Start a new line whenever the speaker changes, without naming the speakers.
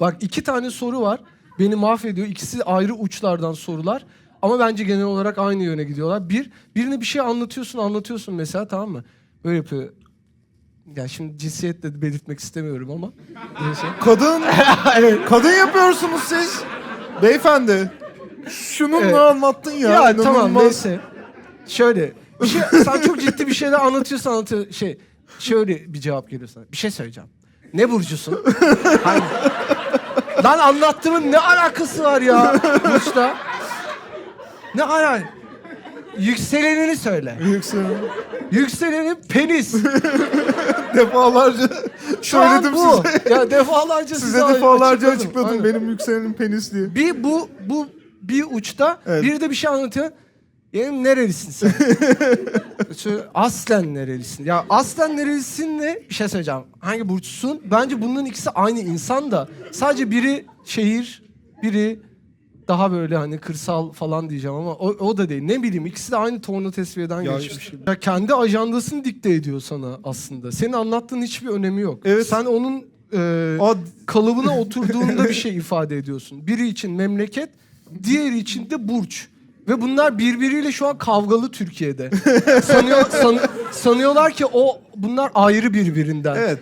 Bak iki tane soru var. Beni mahvediyor. İkisi ayrı uçlardan sorular. Ama bence genel olarak aynı yöne gidiyorlar. Bir, birine bir şey anlatıyorsun anlatıyorsun mesela tamam mı? Böyle yapıyor. Ya şimdi cinsiyetle belirtmek istemiyorum ama. Neyse.
Kadın, kadın yapıyorsunuz siz. Beyefendi. Şunu
Evet.
ne anlattın ya?
Ya, tamam
İnanılmaz.
neyse. Şöyle. Bir şey, sen çok ciddi bir şeyler anlatıyorsun anlatıyor. Şey, şöyle bir cevap geliyor sana. Bir şey söyleyeceğim. Ne burcusun? Hangi? Lan anlattığımın ne alakası var ya burçla? Ne ala? Yükselenini söyle.
Yüksel.
Yükselenin penis.
Defalarca
Şu an
söyledim
bu.
size.
Ya defalarca
Size
size
defalarca
açıkladım.
açıkladım
Aynen.
benim yükselenim penis diye.
Bir bu bu bir uçta
Evet.
bir de bir şey anlatıyor. Benim nerelisin sen? Aslen nerelisin? Ya aslen nerelisin ne? Bir şey söyleyeceğim. Hangi burçsun? Bence bunların ikisi aynı insan da. Sadece biri şehir, biri daha böyle hani kırsal falan diyeceğim ama o, o da değil. Ne bileyim ikisi de aynı torna tesviyeden
Ya
geçmiş.
işte.
Ya kendi ajandasını dikte ediyor sana aslında. Senin anlattığın hiçbir önemi yok.
Evet.
Sen onun e,
Ad,
kalıbına oturduğunda bir şey ifade ediyorsun. Biri için memleket, diğeri için de burç. Ve bunlar birbiriyle şu an kavgalı Türkiye'de. Sanıyor, san- sanıyorlar ki o bunlar ayrı birbirinden.
Evet.